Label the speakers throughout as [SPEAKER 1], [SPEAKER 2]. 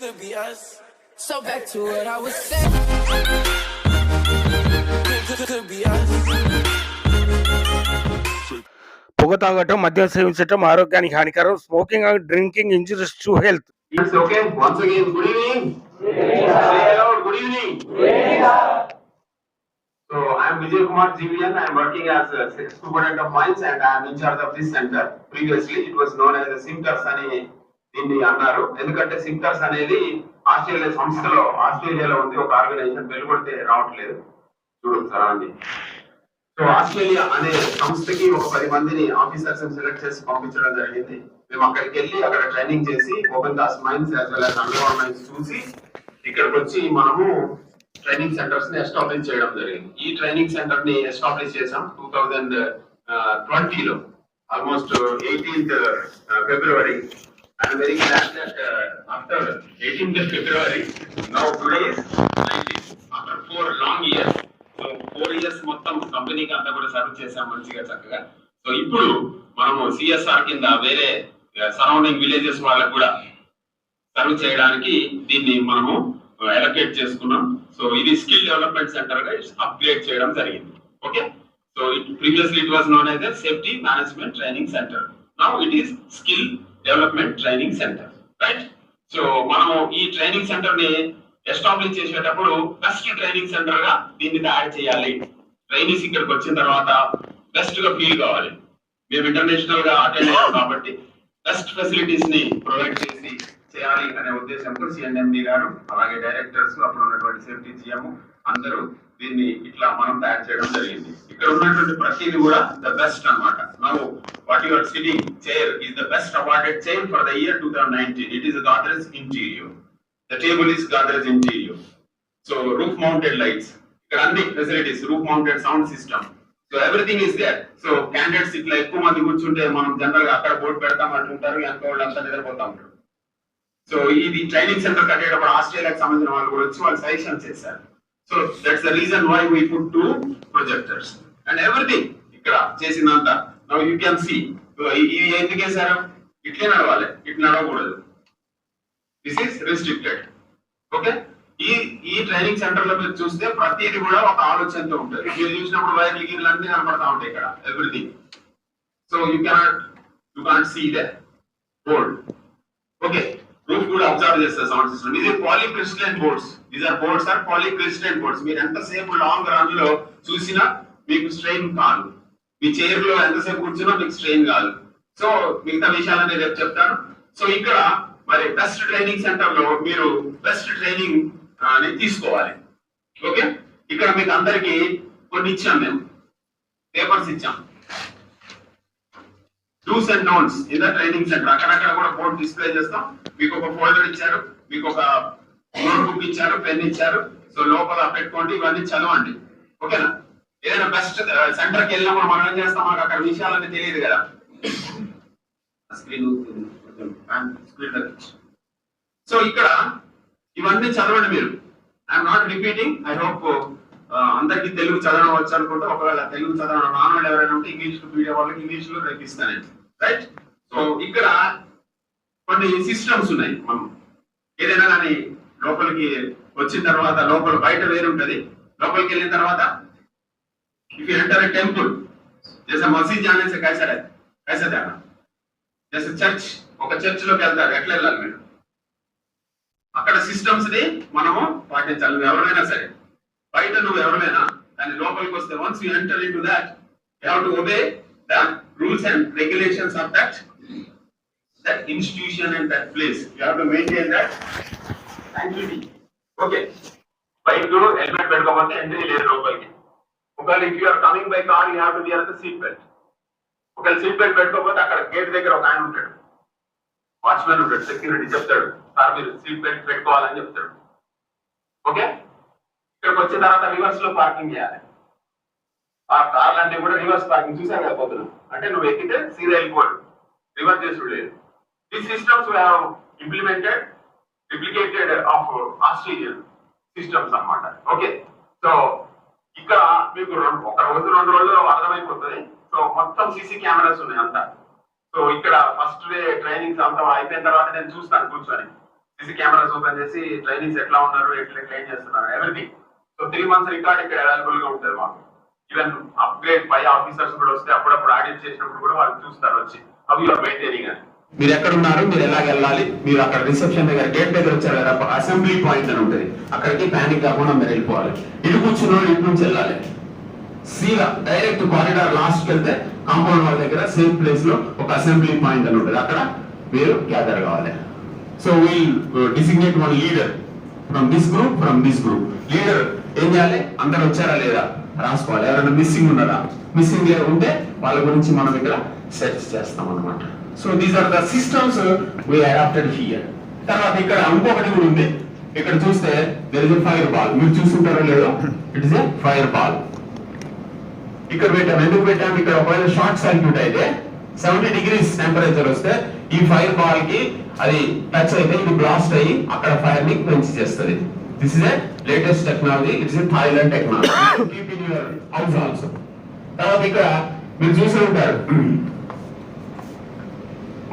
[SPEAKER 1] Could be us. So back to what I was saying. Could, could, could be us.
[SPEAKER 2] పొగ తాగటం మద్యం సేవించటం ఆరోగ్యానికి హానికరం smoking and drinking injuries to health
[SPEAKER 3] It's okay. Once again, good evening. Say aloud, good evening. So I am Vijay Kumar GVN. I am working as a student of mines and I am in charge of this center. Previously, it was known as the Simters అని దీన్ని అన్నారు. ఎందుకంటే సింటర్స్ అనేది Australia సంస్థలో ఆస్ట్రేలియాలో ఉంది. ఒక organisation వెలువడితే రావట్లేదు. చూడండి సార్ అని సో ఆస్ట్రేలియా అనే సంస్థకి ఒక పది మందిని ఆఫీసర్స్ సెలెక్ట్ చేసి పంపించడం జరిగింది. మేము అక్కడికి వెళ్ళి అక్కడ ట్రైనింగ్ చేసి open cast mines as well as underground mines చూసి ఇక్కడికి వచ్చి మనము ట్రైనింగ్ సెంటర్స్ని ఎస్టాబ్లిష్ చేయడం జరిగింది. ఈ ట్రైనింగ్ సెంటర్ని ఎస్టాబ్లిష్ చేసాం టూ థౌజండ్ ట్వంటీలో. Almost eighteenth February. I'm very glad that after eighteenth February now today is After four long years, so four years మొత్తం కంపెనీకి అంతా కూడా సర్వ్ చేసాం మంచిగా చక్కగా. సో ఇప్పుడు మనము సిఎస్ఆర్ కింద వేరే uh, సరౌండింగ్ విలేజెస్ వాళ్ళకు కూడా సర్వ్ చేయడానికి దీన్ని మనము uh, ఎలకేట్ చేసుకున్నాం. సో ఇది స్కిల్ డెవలప్మెంట్ సెంటర్గా అప్గ్రేడ్ చేయడం జరిగింది. Okay so it previously it was known as safety management training centre now it is skill development training centre right so మనం ఈ ట్రైనింగ్ సెంటర్ని ఎస్టాబ్లిష్ చేసేటప్పుడు బెస్ట్ ట్రైనింగ్ సెంటర్గా దీన్ని తయారు చేయాలి. ట్రైనింగ్స్ ఇక్కడికి వచ్చిన తర్వాత బెస్ట్గా ఫీల్ కావాలి. మేము ఇంటర్నేషనల్గా అటెండ్ అయ్యాం కాబట్టి బెస్ట్ ఫెసిలిటీస్ని ప్రొవైడ్ చేసి చేయాలి అనే ఉద్దేశంతో సిఎన్ఎండి గారు అలాగే డైరెక్టర్స్ అప్పుడు ఉన్నటువంటి సేఫ్టీ జిఎం అందరూ దీన్ని ఇట్లా మనం తయారు చేయడం జరిగింది. ఇక్కడ ఉన్నటువంటి ప్రతిది కూడా ద బెస్ట్ అన్నమాట. Now what your sitting chair is the best awarded chair for the year two thousand nineteen it is Godrej interior the table is Godrej interior so roof mounted lights ఇక్కడ అన్ని facilities roof mounted sound system so everything is there so candidates ఇట్లా ఎక్కువ మంది కూర్చుంటే మనం జనరల్గా అక్కడ board పెడతాం అంటుంటారు వెనక వాళ్ళు అంతా నిద్రపోతా. ఉంటారు సో ఇది ట్రైనింగ్ సెంటర్ కట్టేటప్పుడు ఆస్ట్రేలియాకి సంబంధించిన వాళ్ళు కూడా వచ్చి వాళ్ళు సజెషన్ చేశారు. So that's the reason why we put two projectors and everything ఇక్కడ చేసినంత నవ్ యూ క్యాన్ సీ ఇది ఎందుకు వేశారు? ఇట్లే నడవాలి. ఇట్లా నడవకూడదు. దిస్ ఈస్ రిస్ట్రిక్టెడ్ ఓకే ఈ ఈ ట్రైనింగ్ సెంటర్లో మీరు చూస్తే ప్రతిదీ కూడా ఒక ఆలోచనతో ఉంటుంది. మీరు చూసినప్పుడు వైర్లు గీర్లు అన్ని కనపడతా ఉంటాయి ఇక్కడ. Everything so you cannot you can't see the board okay కూడా అబ్జర్వ్ చేస్తారు సౌండ్ సిస్టమ్ ఇది polycrystalline boards these are boards are polycrystalline boards మీరు ఎంతసేపు లాంగ్ రన్లో చూసినా మీకు స్ట్రెయిన్ కాదు. మీ చైర్లో ఎంతసేపు కూర్చున్నా మీకు స్ట్రెయిన్ కాదు. సో మిగతా విషయాలని రేపు చెప్తాను. సో ఇక్కడ మరి బెస్ట్ ట్రైనింగ్ సెంటర్లో మీరు బెస్ట్ ట్రైనింగ్ని తీసుకోవాలి. ఓకే ఇక్కడ మీకు అందరికి కొన్ని ఇచ్చాం మేము. పేపర్స్ ఇచ్చాం. Dos and don'ts in the training centre అక్కడక్కడ కూడా బోర్డు డిస్ప్లే చేస్తాం. మీకు ఒక ఫోల్డర్ ఇచ్చారు. మీకు ఒక నోట్బుక్ ఇచ్చారు పెన్ ఇచ్చారు. సో లోపల పెట్టుకోండి. ఇవన్నీ చదవండి. ఓకేనా ఏదైనా బెస్ట్ సెంటర్కి వెళ్ళినప్పుడు మనం ఏం చేస్తాం? మాకు అక్కడ విషయాలన్నీ తెలియదు కదా? స్క్రీన్ స్క్రీన్ సో ఇక్కడ ఇవన్నీ చదవండి మీరు. I'm not repeating I hope అందరికీ తెలుగు చదవడం వచ్చు అనుకుంటే ఒకవేళ తెలుగు చదవడం రానోళ్ళు ఎవరైనా ఉంటే ఇంగ్లీష్ మీడియం వాళ్ళకి ఇంగ్లీష్లో రేపిస్తానండి రైట్ సో ఇక్కడ కొన్ని సిస్టమ్స్ ఉన్నాయి మనం. ఏదైనా కానీ లోపలికి వచ్చిన తర్వాత లోపల బయట వేరు ఉంటది. లోపలికి వెళ్ళిన తర్వాత ఇఫ్ ఎంటర్ టెంపుల్ జైసా మసీద్ జానే సే కైసా కైసా చర్చ్ ఒక చర్చ్లోకి వెళ్తారు. ఎట్లా వెళ్ళాలి మీరు? అక్కడ సిస్టమ్స్ని మనము పాటించాలి. ఎవరైనా సరే. బయట నువ్వు ఎవరైనా కానీ లోపలికి వస్తే once you enter into that you have to obey the rules and regulations of that that institution and that place you have to maintain that sanctity okay bike helmet పెట్టుకోకపోతే ఎంట్రీ లేదు లోపలికి. ఒకవేళ if you're coming by car you have to bear the seat belt ఒకవేళ seat belt పెట్టుకోకపోతే అక్కడ gate దగ్గర ఒక ఆయన ఉంటాడు. వాచ్మెన్ ఉంటాడు సెక్యూరిటీ చెప్తాడు. సార్ మీరు సీట్ బెల్ట్ పెట్టుకోవాలని చెప్తాడు. ఓకే ఇక్కడికి వచ్చిన తర్వాత రివర్స్లో పార్కింగ్ చేయాలి. ఆ కార్లు అంటే కూడా రివర్స్ పార్కింగ్ చూసాను కదా పొద్దున. అంటే నువ్వు ఎక్కితే సీదా వెళ్ళిపోడు రివర్స్ చేసుడు లేదు. ఈ systems implemented replicated of Australian systems అన్నమాట. ఓకే సో ఇక్కడ మీకు రెండు- ఒక రోజు రెండు రోజుల్లో అర్థమైపోతుంది. సో మొత్తం సీసీ కెమెరాస్ ఉన్నాయి అంతా. సో ఇక్కడ ఫస్ట్ డే ట్రైనింగ్స్ అంతా అయిపోయిన తర్వాత నేను చూస్తాను కూర్చొని. సీసీ కెమెరాస్ ఓపెన్ చేసి ట్రైనింగ్స్ ఎట్లా ఉన్నారు? ఎట్లా క్లెయిమ్ చేస్తున్నారు? Everything so three months record ఇక్కడ అవైలబుల్గా ఉంటుంది మాకు. ఈవెన్ అప్గ్రేడ్ పై ఆఫీసర్స్ కూడా వస్తే అప్పుడప్పుడు ఆడిట్ చేసినప్పుడు కూడా వాళ్ళు చూస్తారు వచ్చి. అవి యూఆర్ మెయింటైనింగ్ అని. మీరు ఎక్కడ ఉన్నారు మీరు ఎలా వెళ్ళాలి? మీరు అక్కడ రిసెప్షన్ దగ్గర గేట్ దగ్గర వచ్చారు కదా అసెంబ్లీ పాయింట్ అని ఉంటుంది. అక్కడికి ప్యానిక్ కాకుండా మీరు వెళ్ళిపోవాలి. ఇటు కూర్చున్న ఇటు నుంచి వెళ్ళాలి. సీదా డైరెక్ట్ కారిడార్ లాస్ట్ వెళ్తే కాంపౌండ్ వాళ్ళ దగ్గర సేమ్ ప్లేస్లో ఒక అసెంబ్లీ పాయింట్ అని ఉంటుంది. అక్కడ మీరు గ్యాదర్ కావాలి. So we'll designate one leader from this group from this group leader ఏం చేయాలి? అందరు వచ్చారా లేదా? రాసుకోవాలి. ఎవరైనా మిస్సింగ్ ఉన్నారా? మిస్సింగ్ ఉంటే వాళ్ళ గురించి మనం ఇక్కడ సెర్చ్ చేస్తాం అన్నమాట. So these are the systems we adopted here తర్వాత ఇక్కడ ఇంకొకటి కూడా ఉంది. ఇక్కడ చూస్తే దర్ ఇస్ ఫైర్ బాల్ మీరు చూస్తుంటారో లేదో? It is a fire ball ఇక్కడ పెట్టాం. ఎందుకు పెట్టాం? ఇక్కడ ఒకవేళ షార్ట్ సర్క్యూట్ అయితే సెవెంటీ డిగ్రీస్ టెంపరేచర్ వస్తే ఈ ఫైర్ బాల్కి అది టచ్ అయితే ఇది బ్లాస్ట్ అయ్యి అక్కడ ఫైర్ని పెంచి చేస్తుంది. This is a latest technology it's a Thailand technology Keep in your house also. తర్వాత ఇక్కడ మీరు చూసి ఉంటారు.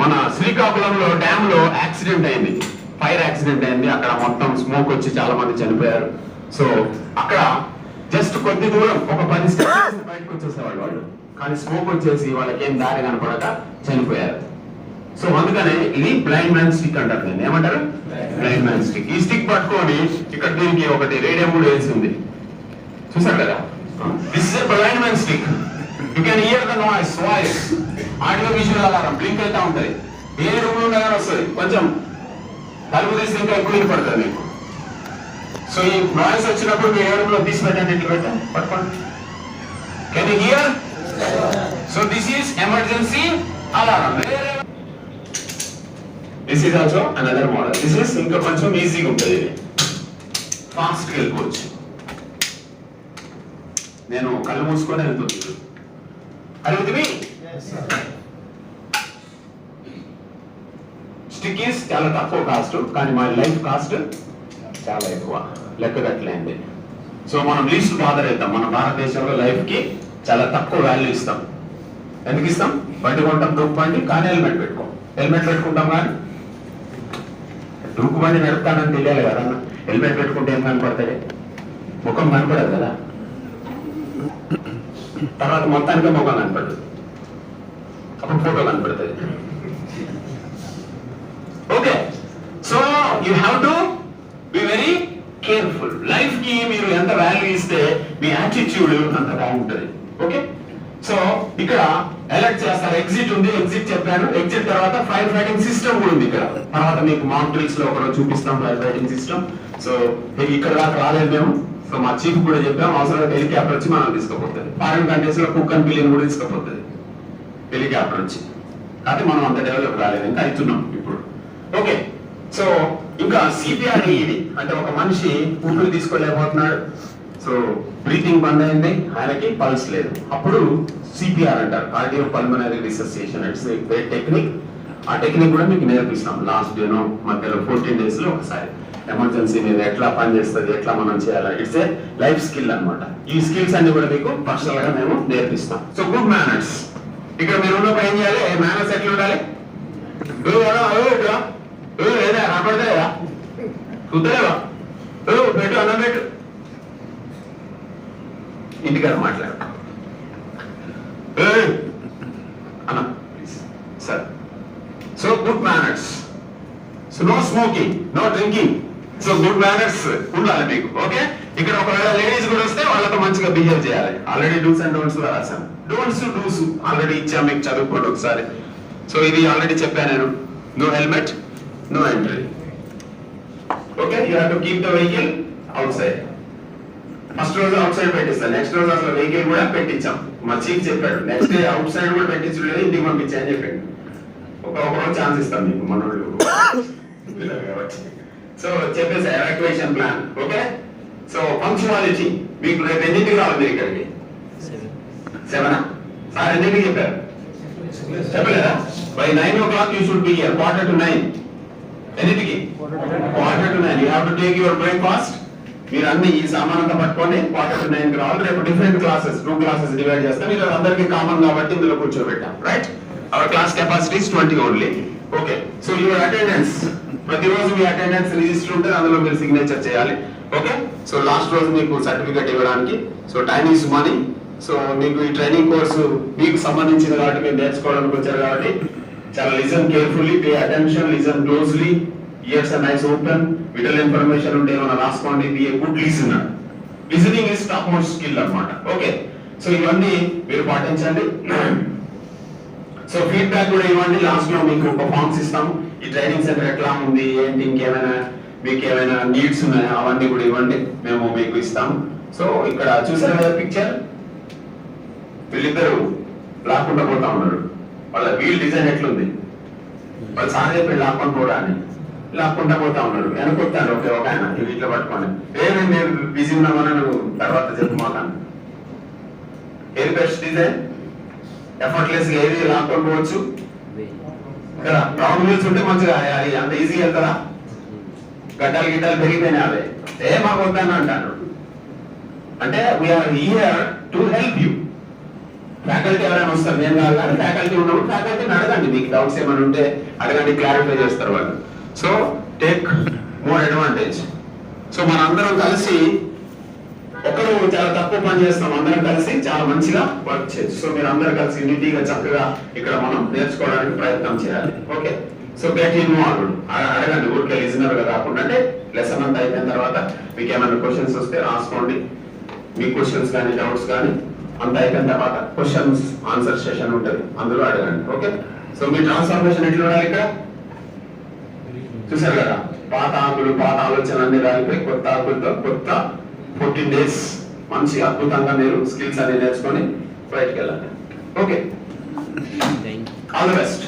[SPEAKER 3] మన శ్రీకాకుళంలో డ్యామ్లో యాక్సిడెంట్ అయింది. ఫైర్ యాక్సిడెంట్ అయింది. అక్కడ మొత్తం స్మోక్ వచ్చి చాలా మంది చనిపోయారు. సో అక్కడ జస్ట్ కొద్ది దూరం ఒక పది స్టెప్స్ బయటకు వచ్చేసేవాళ్ళు వాళ్ళు. కానీ స్మోక్ వచ్చేసి వాళ్ళకి ఏం దారి కనపడక చనిపోయారు. సో అందుకనే ఇది బ్లైండ్ మ్యాన్ స్టిక్ అంటారు దీన్ని. ఏమంటారు? బ్లైండ్ మ్యాన్ స్టిక్ ఈ స్టిక్ పట్టుకొని ఇక్కడ దీనికి ఒకటి రేడియం కూడా వేసి ఉంది చూసారు కదా? This is blind man stick you can hear the noise voice audio visual alarm blink అవుతా ఉంటది. ఏ రూమ్లో వస్తుంది. కొంచెం తలుపు తీసి ఇంకా ఎక్కువ మీకు సో ఈ నాయిస్ వచ్చినప్పుడు మీ ఏ రూమ్లో తీసి పెట్టండి ఇట్లా పెట్టండి పట్టుకోండి. Can you hear so this is emergency alarm this is also another model this is ఇంకా కొంచెం ఈజీగా ఉంటుంది. ఇది ఫాస్ట్ వెళ్ళిపోవచ్చు నేను కళ్ళు మూసుకొని వెళ్తుంది అడుగుతుంది స్టిక్ ఈస్ చాలా తక్కువ కాస్ట్ కానీ మా లైఫ్ కాస్ట్ చాలా ఎక్కువ. లెక్క కట్టలేండి. సో మనం లీస్ట్ బాధర్ అవుతాం మన భారతదేశంలో లైఫ్కి చాలా తక్కువ వాల్యూ ఇస్తాం. ఎందుకు ఇస్తాం? బండి కొంటాం బండి కానీ హెల్మెట్ పెట్టుకోం. హెల్మెట్ పెట్టుకుంటాం కానీ డూక్ బండి నడుపుతానని తెలియాలి కదా హెల్మెట్ పెట్టుకుంటే ఏం కనపడతాయి? ముఖం కనపడదు కదా. తర్వాత మొత్తానికి ముఖం కనపడదు. అప్పుడు ఫోటో కనపడుతుంది okay so you have to be very careful లైఫ్కి మీరు ఎంత వాల్యూ ఇస్తే మీ యాటిట్యూడ్ అంత బాగుంటుంది. ఓకే సో ఇక్కడ ఎలక్ట్ చేస్తారు. ఎగ్జిట్ ఉంది ఎగ్జిట్ చెప్పాను. ఎగ్జిట్ తర్వాత ఫైర్ ఫైటింగ్ సిస్టమ్ కూడా ఉంది ఇక్కడ. తర్వాత మీకు మాక్ డ్రిల్స్లో ఒకరోజు చూపిస్తాం ఫైర్ ఫైటింగ్ సిస్టమ్ సో ఇక్కడ దాకా రాలేదు మేము. సో మా చీఫ్ కూడా చెప్పాం అవసరం హెలికాప్టర్ వచ్చి మనం తీసుకుపోతుంది. ఫారిన్ కంట్రీస్లో కుక్ అండ్ బిలియన్ కూడా తీసుకుపోతుంది. హెలికాప్టర్ వచ్చి. కాబట్టి మనం అంత డెవలప్ రాలేదు ఇంకా అవుతున్నాం ఇప్పుడు. ఓకే సో ఇంకా సిపిఆర్ ఇది. అంటే ఒక మనిషి ఊపిరి తీసుకోలేకపోతున్నాడు. సో బ్రీతింగ్ బంద్ అయింది. ఆయనకి పల్స్ లేదు. అప్పుడు సిపిఆర్ అంటారు. Cardio pulmonary resuscitation it's technique. ఆ టెక్నిక్ కూడా మీకు నేర్పిస్తాం. లాస్ట్ డేనో మధ్యలో ఫోర్టీన్ డేస్లో ఒకసారి. ఎమర్జెన్సీ మీద ఎట్లా పనిచేస్తుంది ఎట్లా మనం చేయాలి? ఇట్స్ ఏ లైఫ్ స్కిల్ అన్నమాట. ఈ స్కిల్స్ అన్ని కూడా మీకు పర్సనల్గా మేము నేర్పిస్తాం. So good manners. ఇక్కడ మీరు ఉన్నప్పుడు ఏం చేయాలి? మేనర్స్ ఎట్లా ఉండాలి? ఓ, వాడా, ఓ, ఇట్రా. ఓ, ఏదా కనపడతలేదా చూద్దలేవా ఓ పెట్టు అన్నం పెట్టు ఇంటికాడ మాట్లాడు అన్న please sir so good manners so no smoking no drinking so good manners ఉండాలి మీకు ఓకే ఇక్కడ ఒకవేళ లేడీస్ కూడా వస్తే వాళ్ళతో మంచిగా బిహేవ్ చేయాలి. ఆల్రెడీ డూస్ అండ్ డోంట్స్లో రాశాను డోంట్స్ డూస్ ఆల్రెడీ ఇచ్చాం మీకు చదువుకోండి ఒకసారి. సో ఇది ఆల్రెడీ చెప్పాను నేను. No helmet no entry okay you have to keep the vehicle outside first రోజు అవుట్ సైడ్ పెట్టిస్తాను నెక్స్ట్ రోజు అసలు వెహికల్ కూడా పెట్టించాం. మా చీఫ్ చెప్పాడు. నెక్స్ట్ డే అవుట్ సైడ్ కూడా పెట్టించలేదు ఇంటికి పంపించాయని చెప్పాడు. ఒక ఒక రోజు ఛాన్స్ ఇస్తాం మీకు మనోళ్ళు. సో చెప్పేసి evacuation plan okay so punctuality మీకు రేపు ఎన్నింటికి రావాలి మీరు ఇక్కడికి? సెవెనా సార్ ఎన్నింటికి చెప్పారు? చెప్పలేదా? By nine o'clock you should be quarter to nine ఎన్నింటికి? Quarter to nine you have to take your breakfast మీరు అన్ని ఈ సామానంతా పట్టుకొని క్వార్టర్ నైన్ రావాలి రేపు different classes two classes divide చేస్తాం మీరు అందరికీ కామన్ కాబట్టి ఇందులో కూర్చోబెట్టాం right our class capacities twenty only okay so your attendance ప్రతిరోజు మీ అటెండెన్స్ రిజిస్టర్ ఉంటుంది అందులో మీరు సిగ్నేచర్ చేయాలి. ఓకే సో లాస్ట్ రోజు మీకు సర్టిఫికేట్ ఇవ్వడానికి. So time is money so మీకు ఈ ట్రైనింగ్ కోర్సు మీకు సంబంధించింది కాబట్టి మీరు నేర్చుకోవడానికి వచ్చారు కాబట్టి చాలా listen carefully pay attention listen closely ears and eyes open vital information ఉంటే ఏమైనా రాసుకోండి. Be a good listener listening is top most skill అనమాట ఓకే సో ఇవన్నీ మీరు పాటించండి. సో ఫీడ్బ్యాక్ కూడా ఇవ్వండి. లాస్ట్లో మీకు ఒక ఫార్మ్స్ ఇస్తాము. ఈ ట్రైనింగ్ సెంటర్ ఎట్లా ఉంది? ఏంటి? ఇంకేమైనా మీకు ఏమైనా నీడ్స్ ఉన్నాయా? అవన్నీ కూడా ఇవ్వండి. మేము మీకు ఇస్తాము. సో ఇక్కడ చూసారు కదా పిక్చర్ వీళ్ళిద్దరు లాక్కుండా పోతా ఉన్నారు. వాళ్ళ వీల్ డిజైన్ ఎట్లుంది? వాళ్ళు సార్ చెప్పి లాక్కొని పోరా లాక్కుంటా పోతా ఉన్నాడు. వెనకొత్తాను ఓకే ఒక ఆయన ఇవి ఇట్లా పట్టుకోండి. ఏమి నేను బిజీ ఉన్నామని నువ్వు తర్వాత చెప్పు మాకు. ఏది బెస్ట్ ఇదే? ఎఫర్ట్లెస్ ఏది? లాక్కొని పోవచ్చు. కదా రౌండ్ వీల్స్ ఉంటే మంచిగా అంత ఈజీగా వెళ్తారా? గడ్డలు గిడ్డలు పెరిగిపోయినాయి అవే. ఏ మాకు వద్దని అంటాను అంటే we are here to help you faculty ఎవరైనా వస్తారు నేను కాదు కానీ ఫ్యాకల్టీ ఉన్నప్పుడు ఫ్యాకల్టీని అడగండి. మీకు డౌట్స్ ఏమైనా ఉంటే అడగండి క్లారిఫై చేస్తారు వాళ్ళు. So take more advantage so మనందరం కలిసి ఒకరు చాలా తక్కువ పని చేస్తాం. అందరం కలిసి చాలా మంచిగా వర్క్ చేయొచ్చు. సో మీరు అందరూ కలిసి యూనిటీగా చక్కగా ఇక్కడ మనం నేర్చుకోవడానికి ప్రయత్నం చేయాలి. ఓకే సో గెట్ ఇన్వాల్వ్డ్ అడగండి ఊరికే లిజనర్గా కాకుండా అంటే లెసన్ అంతా అయిపోయిన తర్వాత మీకు ఏమైనా క్వశ్చన్స్ వస్తే రాసుకోండి. మీ క్వశ్చన్స్ కానీ డౌట్స్ కానీ అంత అయిపోయిన తర్వాత క్వశ్చన్స్ ఆన్సర్ సెషన్ ఉంటుంది. అందులో అడగండి. ఓకే సో మీ ట్రాన్స్ఫర్మేషన్ ఎట్లా ఉండాలి ఇక్కడ? చూసారు కదా? పాత ఆకులు పాత ఆలోచన అన్ని రాలిపోయి కొత్త ఆకులతో కొత్త ఫోర్టీన్ డేస్ మంచి అద్భుతంగా మీరు స్కిల్స్ అన్ని నేర్చుకొని బయటకు వెళ్ళండి ఓకే. All the best